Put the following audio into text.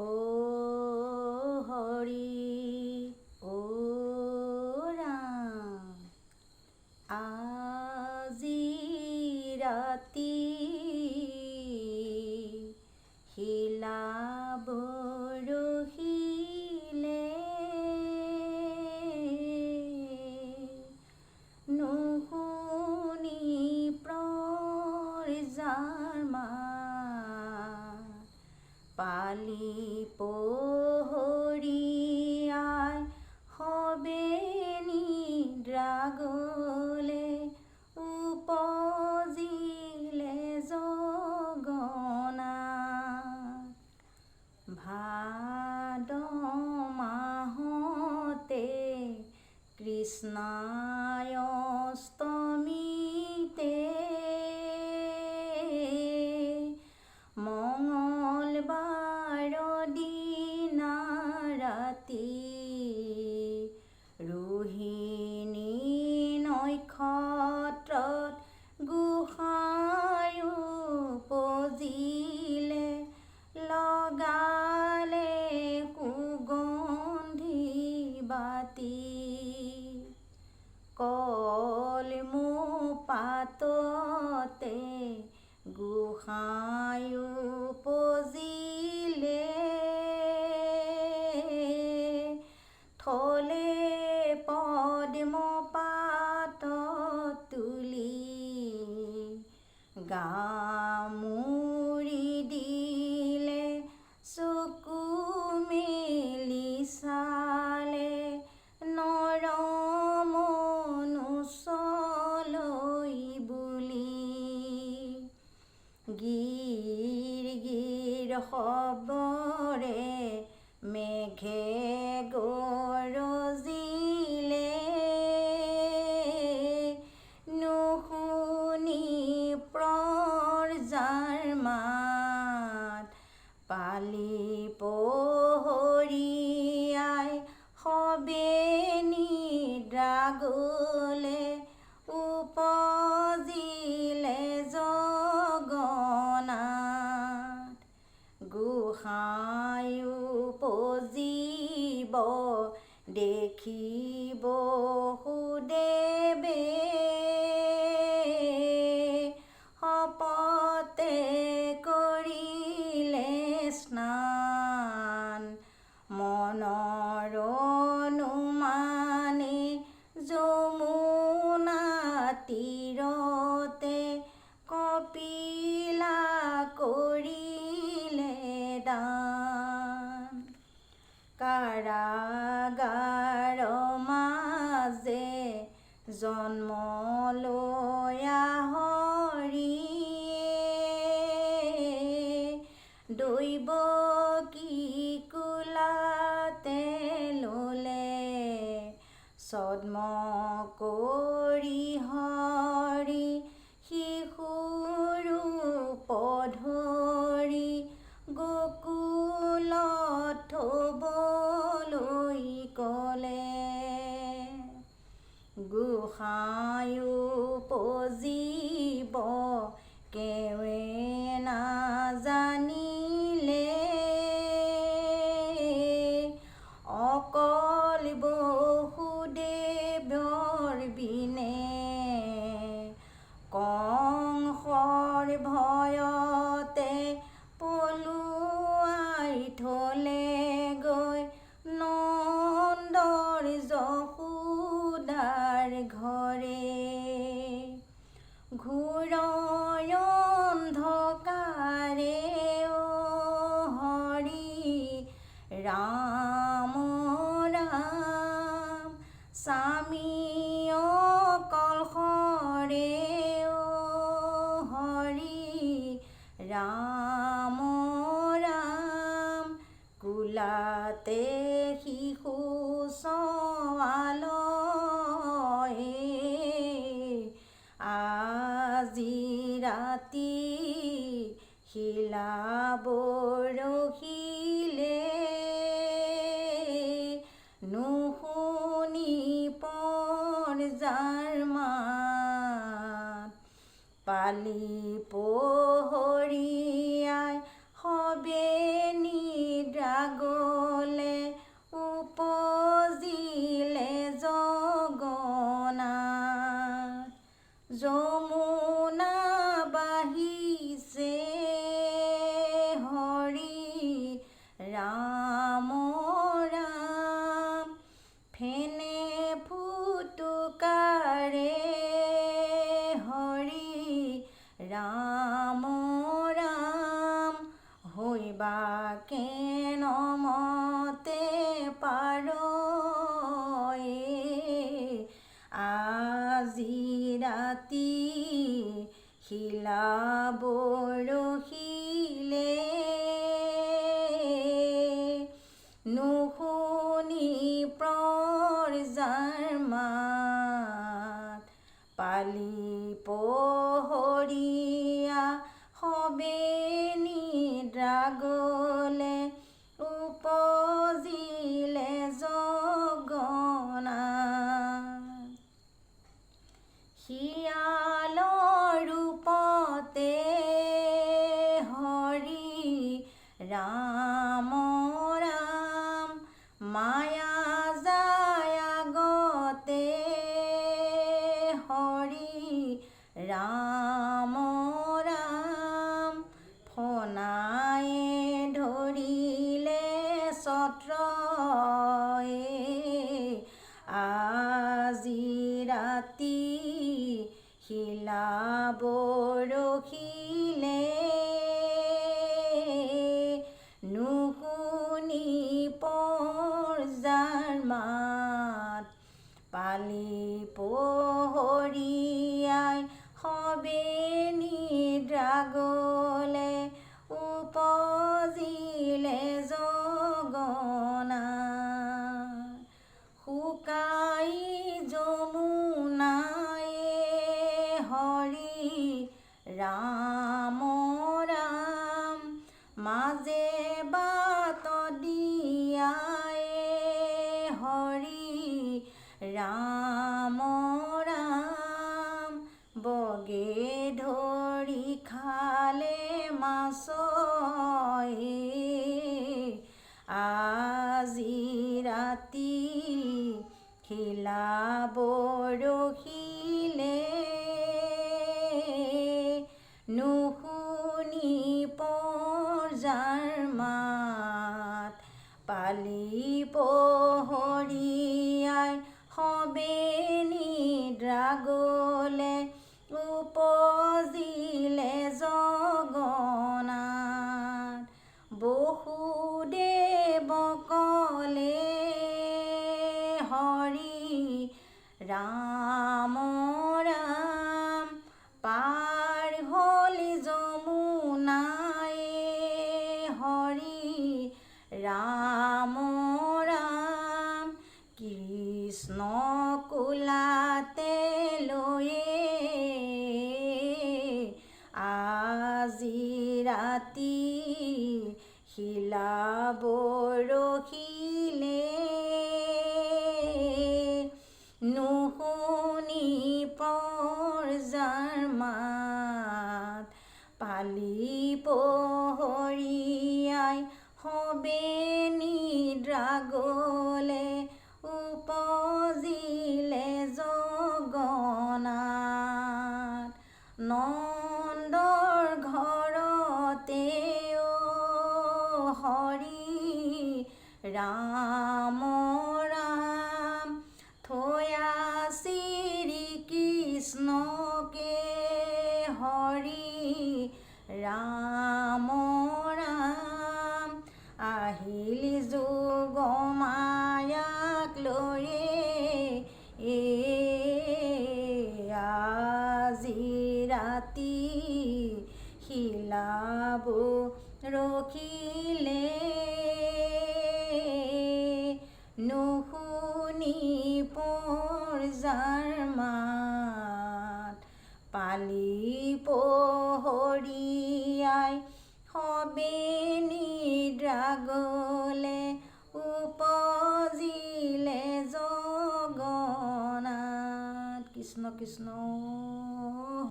ও থলে পদ্ম পাত তুলি গামুৰি দিলে চকু মেলি চালে নৰমনুচলৈ বুলি। গীৰ গীৰ শবৰে মেঘে গৰজিলে পজিব দেখিব সুদেৱে শপতে কৰিলে স্নান মনৰ জন্ম লয়া কেৱে নাজানিলে অকল বহুদেৱৰ বিনে কংসৰ ভয়তে পলুৱাই থলে স্বামী কলসৰে অ হৰি ৰাম ৰাম কুলাতে শিশু চোৱাল আজি ৰাতি শিলা পালি পহৰীয়াই ৰাতি শিলা বৰশিলে নুশুনি প্ৰজাৰ মাত পালি পহৰীয়া সবে উপজিলে ছত্ৰ আজি ৰাতি শিলা বৰশিলে নুশুনি পৰজাৰ মাত পালি পহৰীয়াই সবে নিদ্ৰাগলে ৰাম ৰাম মাজে বাট দিয়ায়ে হৰি ৰাম ৰাম বগে ধৰি খালে মাছয়ে আজি ৰাতি শিলা বৰশিলে মাত পালি পহৰীয়াই সবে নিদ্ৰাগলে উপজিলে জগনাত বসুদেৱ কলে হৰি ৰাম ৰাম কোলাতে লৈয়ে আজি ৰাতি শিলা বৰশিলে নুশুনি পৰজাৰ মাত পালি পহৰীয়াই সবে উপজিলে ৰাম পৰজাৰ মাত পালি পহৰীয়াই সবে নিদ্ৰাগলে উপজিলে জগনাথ কৃষ্ণ কৃষ্ণ।